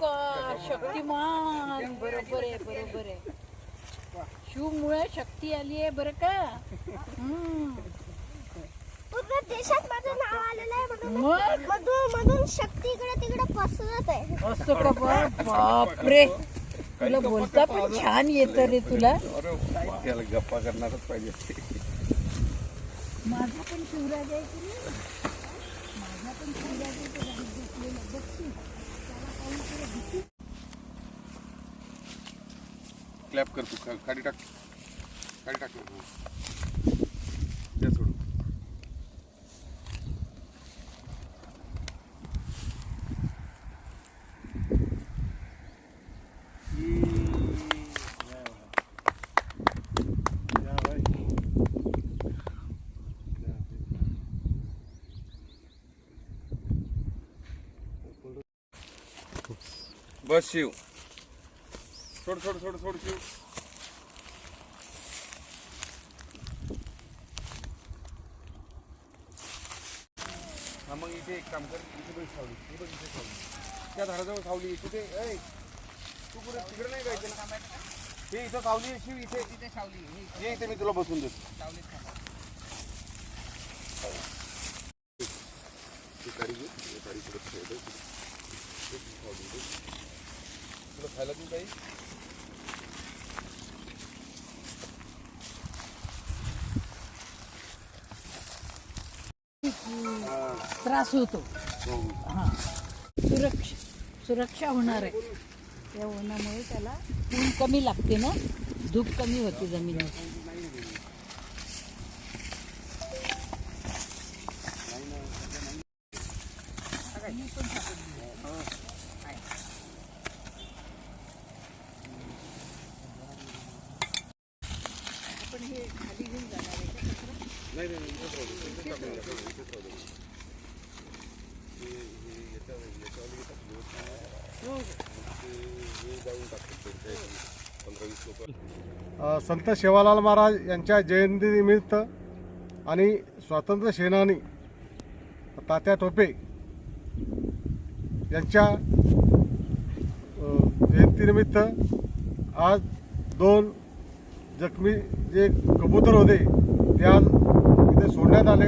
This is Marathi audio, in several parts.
का? शक्तिमान. बरोबर आहे बरोबर आहे. शिवमुळे शक्ती आली आहे बरं का? हम्म. पूर्ण देशात माझं नाव आलेलं आहे म्हणून मग? मधून मधून शक्ती इकडे तिकडे पसरत आहे. असं का बा? बापरे. तुला बोलता पण छान येतं रे तुला. अरे त्याला गप्पा करणारच पाहिजे. माझा पण शिवराज आहे की नाही? क्लॅप कर तू खाली टाक खाली टाक। बस शिव. सोड सोड सोड सोड शिव. हा मग इथे एक काम कर. इथे बघ सावली. हे बघ इथे सावली. त्या झाडाजवळ सावली. आहे. कुठे ऐ तू कुठे तिकडे नाही जायचं ना? हे इथं सावली आहे, शिव इथे. इथे सावली ये इथे मी तुला बसून देतो. ती गाडी घे. ही गाडी पुढे ठेव. दे. हे ती सावली दे. तुला खायला काही त्रास होतो. हो. हां. सुरक्षा सुरक्षा होणार आहे. या उन्हामुळे त्याला ऊन कमी लागते ना? धूप कमी होते जमिनीत संत शेवालाल महाराज यांच्या जयंतीनिमित्त आणि स्वातंत्र्य सेनानी तात्या टोपे यांच्या जयंतीनिमित्त आज दोन जखमी जे कबूतर होते ते आज इथे सोडण्यात आले.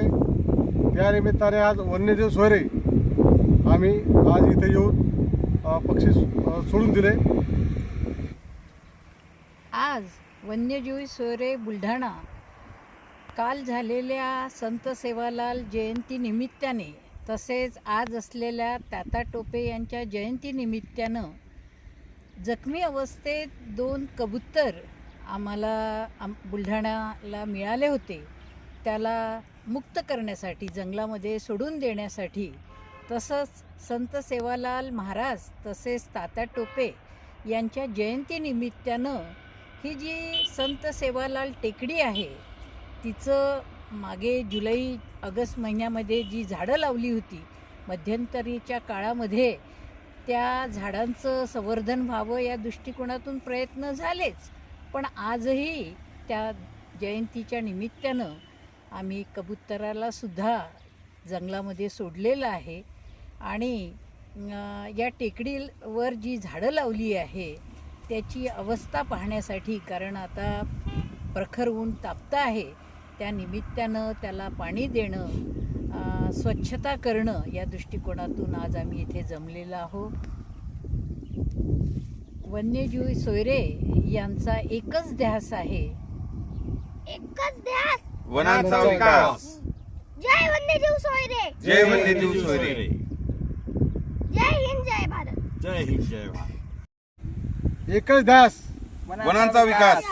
त्या निमित्ताने आज वन्यजीव सोयरे आम्ही आज इथे येऊन पक्षी सोडून दिले. आज वन्यजीवी सोयरे बुलढाणा काल झालेल्या संत सेवालाल जयंती निमित्ताने तसेच आज असलेल्या ताता टोपे यांच्या जयंती निमित्तानं जखमी अवस्थेत दोन कबूतर आम्हाला आम बुलढाण्याला मिळाले होते. त्याला मुक्त करण्यासाठी जंगलामध्ये सोडून देण्यासाठी तसंच संत सेवालाल महाराज तसेच तात्या टोपे यांच्या जयंतीनिमित्तानं ही जी संत सेवालाल टेकडी आहे तिचं मागे जुलै ऑगस्ट महिन्यामध्ये जी झाडं लावली होती मध्यंतरीच्या काळामध्ये त्या झाडांचं संवर्धन व्हावं या दृष्टिकोनातून प्रयत्न झालेच. पण आजही त्या जयंतीच्या निमित्तानं आम्ही कबुतरालासुद्धा जंगलामध्ये सोडलेलं आहे. आणि या टेकडीवर जी झाडं लावली आहे त्याची अवस्था पाहण्यासाठी कारण आता प्रखर ऊन तापतं आहे त्या निमित्तानं त्याला पाणी देणं स्वच्छता करणं या दृष्टिकोनातून आज आम्ही इथे जमलेलो आहोत. वन्यजीव सोयरे यांचा एकच ध्यास आहे. एकच ध्यास? वनांचा विकास. जय वन्यजीव सोयरे. जय वन्यजीव सोयरे. जय हिंद जय भारत. जय हिंद जय भारत. एकच ध्यास वनांचा विकास.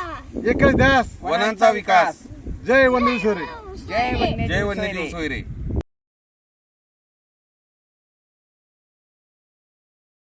एकच ध्यास वनांचा विकास. जय वंदे सोरे जय वन्यजीव सोयरे.